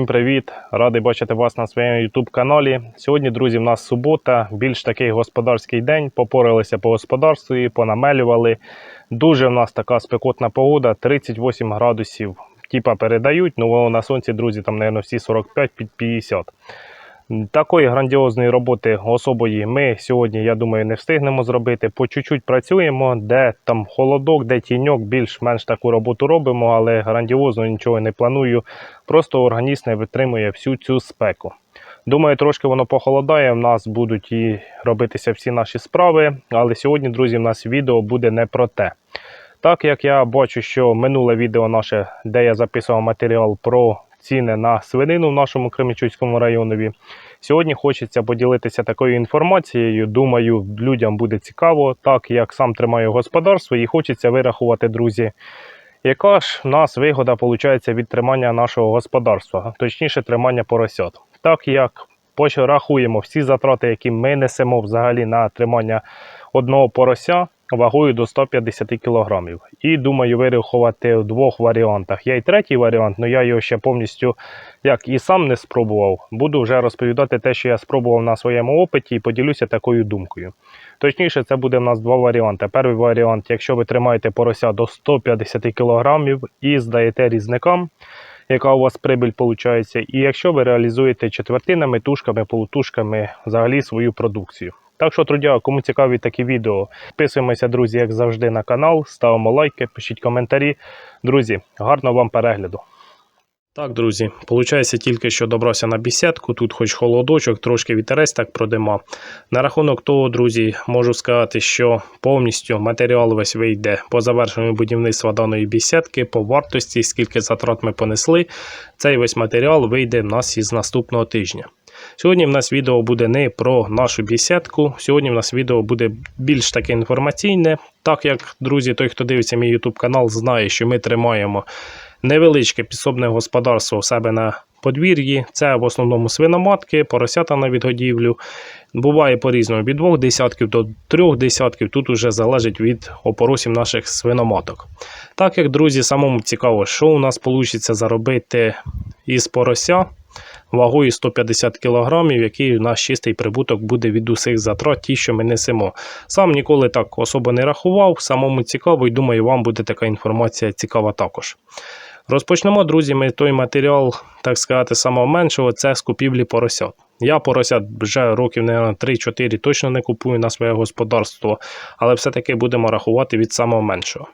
Всім привіт! Радий бачити вас на своєму YouTube каналі. Сьогодні, друзі, в нас субота, більш такий господарський день. Попоралися по господарству, і понамелювали. Дуже в нас така спекотна погода, 38 градусів. Тіпа передають, ну на сонці, друзі, там, мабуть, всі 45 під 50. Такої грандіозної роботи особої ми сьогодні, я думаю, не встигнемо зробити. По чуть-чуть працюємо, де там холодок, де тіньок, більш-менш таку роботу робимо, але грандіозно нічого не планую. Просто організм не витримує всю цю спеку. Думаю, трошки воно похолодає. В нас будуть і робитися всі наші справи. Але сьогодні, друзі, в нас відео буде не про те. Так як я бачу, що минуле відео наше, де я записував матеріал про ціни на свинину в нашому Кременчуцькому районові. Сьогодні хочеться поділитися такою інформацією. Думаю, людям буде цікаво, так як сам тримаю господарство, і хочеться вирахувати, друзі, яка ж в нас вигода виходить від тримання нашого господарства, точніше, тримання поросят. Так як порахуємо всі затрати, які ми несемо взагалі на тримання одного порося вагою до 150 кг. І думаю вирахувати в двох варіантах. Є і третій варіант, але я його ще повністю як і сам не спробував. Буду вже розповідати те, що я спробував на своєму опиті, і поділюся такою думкою. Точніше, це буде в нас два варіанти. Перший варіант, якщо ви тримаєте порося до 150 кг і здаєте різникам. Яка у вас прибиль виходить, і якщо ви реалізуєте четвертинами, тушками, полутушками взагалі свою продукцію. Так що, трудя, кому цікаві такі відео, підписуємося, друзі, як завжди, на канал, ставимо лайки, пишіть коментарі. Друзі, гарного вам перегляду. Так, друзі, получається тільки що добрався на бісідку, тут хоч холодочок, трошки вітерець так продима. На рахунок того, друзі, можу сказати, що повністю матеріал весь вийде по завершенню будівництва даної бісідки, по вартості, скільки затрат ми понесли. Цей весь матеріал вийде в нас із наступного тижня. Сьогодні в нас відео буде не про нашу бісідку. Сьогодні в нас відео буде більш таке інформаційне. Так як, друзі, той, хто дивиться мій YouTube канал, знає, що ми тримаємо невеличке підсобне господарство у себе на подвір'ї. Це в основному свиноматки, поросята на відгодівлю. Буває по-різному від двох десятків до трьох десятків. Тут уже залежить від опоросів наших свиноматок. Так як, друзі, самому цікаво, що у нас вийде заробити із порося вагою 150 кг, який у нас чистий прибуток буде від усіх затрат, ті, що ми несемо. Сам ніколи так особо не рахував, самому цікаво і думаю, вам буде така інформація цікава також. Розпочнемо, друзі, ми той матеріал, так сказати, самого меншого це з купівлі поросят. Я поросят вже років, мабуть, 3-4 точно не купую на своє господарство, але все-таки будемо рахувати від самого меншого.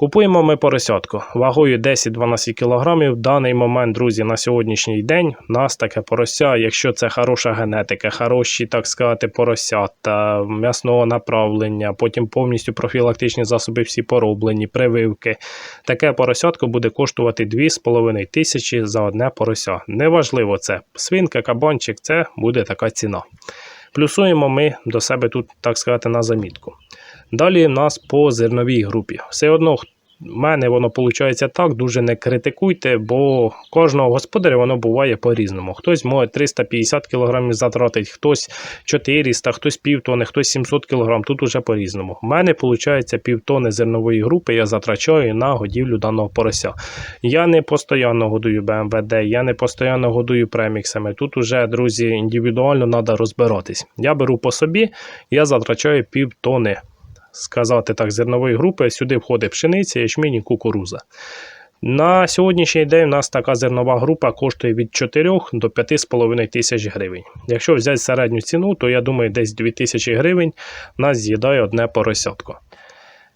Купуємо ми поросятку вагою 10-12 кг. В даний момент, друзі, на сьогоднішній день нас таке порося, якщо це хороша генетика, хороші, так сказати, поросята, м'ясного направлення, потім повністю профілактичні засоби всі пороблені, прививки. Таке поросятко буде коштувати 2,5 тисячі за одне порося. Неважливо, це свинка, кабанчик, це буде така ціна. Плюсуємо ми до себе тут, так сказати, на замітку. Далі в нас по зерновій групі. Все одно в мене воно виходить так, дуже не критикуйте, бо кожного господаря воно буває по-різному. Хтось може 350 кг затратить, хтось 400, хтось півтони, хтось 700 кг, тут уже по-різному. У мене виходить півтони зернової групи, я затрачаю на годівлю даного порося. Я не постійно годую БМВД, я не постійно годую преміксами. Тут уже, друзі, індивідуально треба розбиратись. Я беру по собі, я затрачаю півтони сказати так, зернової групи. Сюди входить пшениця, ячмінь і кукуруза. На сьогоднішній день у нас така зернова група коштує від 4 до 5,5 тисяч гривень. Якщо взяти середню ціну, то я думаю, десь 2 тисячі гривень нас з'їдає одне поросятко.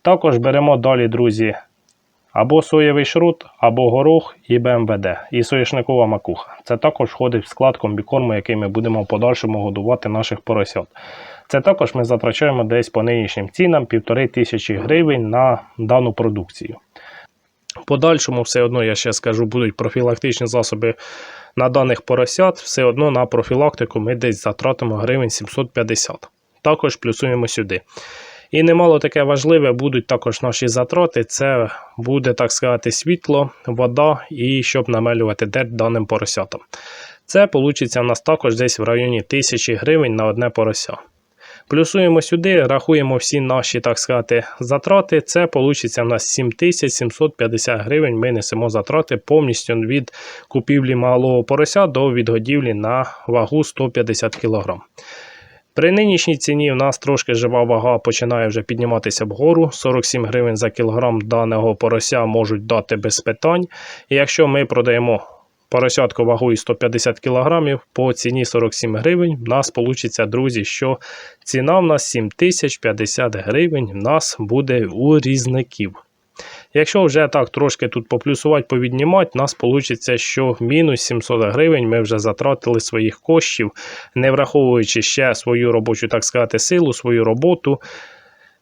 Також беремо далі, друзі, або соєвий шрут, або горох і БМВД, і соєшникова макуха. Це також входить в склад комбікорму, який ми будемо в подальшому годувати наших поросят. Це також ми затрачаємо десь по нинішнім цінам півтори тисячі гривень на дану продукцію. Подальшому, все одно, я ще скажу, будуть профілактичні засоби на даних поросят, все одно на профілактику ми десь затратимо гривень 750. Також плюсуємо сюди. І немало таке важливе будуть також наші затрати. Це буде, так сказати, світло, вода і щоб намелювати дерть даним поросятам. Це вийде у нас також десь в районі 1000 гривень на одне порося. Плюсуємо сюди, рахуємо всі наші, так сказати, затрати. Це вийде у нас 7750 гривень. Ми несемо затрати повністю від купівлі малого порося до відгодівлі на вагу 150 кг. При нинішній ціні в нас трошки жива вага починає вже підніматися вгору. 47 гривень за кілограм даного порося можуть дати без питань. І якщо ми продаємо поросятку вагою 150 кг по ціні 47 гривень, в нас вийде, друзі, що ціна в нас 7050 гривень в нас буде у різників. Якщо вже так трошки тут поплюсувати, повіднімати, у нас вийде, що мінус 700 гривень ми вже затратили своїх коштів, не враховуючи ще свою робочу, так сказати, силу, свою роботу.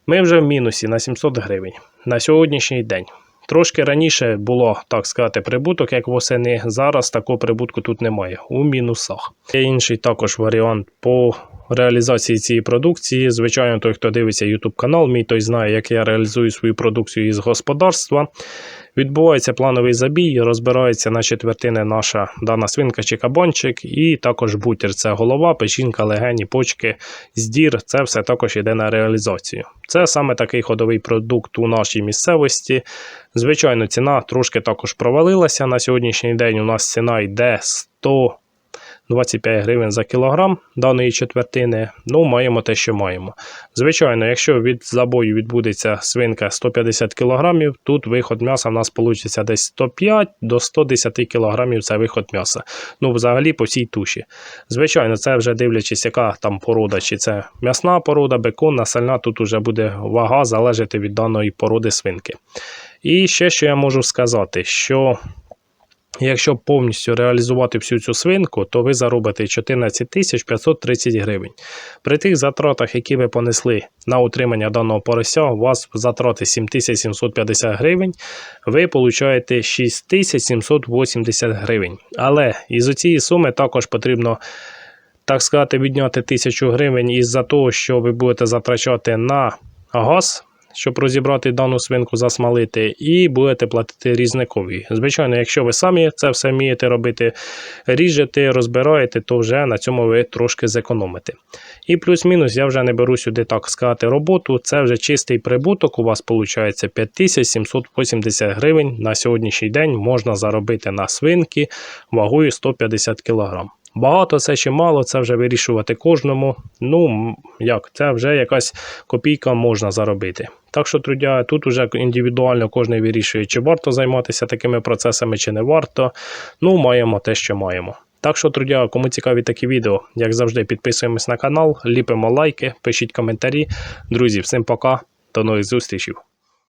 Ми вже в мінусі на 700 гривень на сьогоднішній день. Трошки раніше було, так сказати, прибуток, як восени. Зараз такого прибутку тут немає у мінусах. Є інший також варіант по реалізації цієї продукції. Звичайно, той, хто дивиться YouTube канал, мій той знає, як я реалізую свою продукцію із господарства. Відбувається плановий забій, розбирається на четвертини наша дана свинка чи кабанчик, і також бутер це голова, печінка, легені, почки, здір. Це все також йде на реалізацію. Це саме такий ходовий продукт у нашій місцевості. Звичайно, ціна трошки також провалилася. На сьогоднішній день у нас ціна йде 100. 25 гривень за кілограм даної четвертини. Ну, маємо те, що маємо. Звичайно, якщо від забою відбудеться свинка 150 кг, тут виход м'яса в нас вийде десь 105 до 110 кг це виход м'яса. Ну, взагалі по всій туші. Звичайно, це вже дивлячись, яка там порода, чи це м'ясна порода, беконна, сальна, тут вже буде вага залежати від даної породи свинки. І ще що я можу сказати, що Якщо повністю реалізувати всю цю свинку, то ви заробите 14 тисяч 530 гривень. При тих затратах, які ви понесли на утримання даного порося, у вас затрати 7750 гривень, ви получаєте 6780 гривень. Але із цієї суми також потрібно, так сказати, відняти 1000 гривень із-за того, що ви будете затрачати на газ щоб розібрати дану свинку, засмалити, і будете платити різникові. Звичайно, якщо ви самі це все вмієте робити, ріжете, розбираєте, то вже на цьому ви трошки зекономите. І плюс-мінус я вже не беру сюди, так сказати, роботу. Це вже чистий прибуток. У вас виходить 5780 гривень. На сьогоднішній день можна заробити на свинки вагою 150 кг. Багато це чи мало, це вже вирішувати кожному. Ну, як, це вже якась копійка можна заробити. Так що, трудя, тут вже індивідуально кожен вирішує, чи варто займатися такими процесами, чи не варто. Ну, маємо те, що маємо. Так що, трудя, кому цікаві такі відео, як завжди, підписуємось на канал, ліпимо лайки, пишіть коментарі. Друзі, всім пока, до нових зустрічей.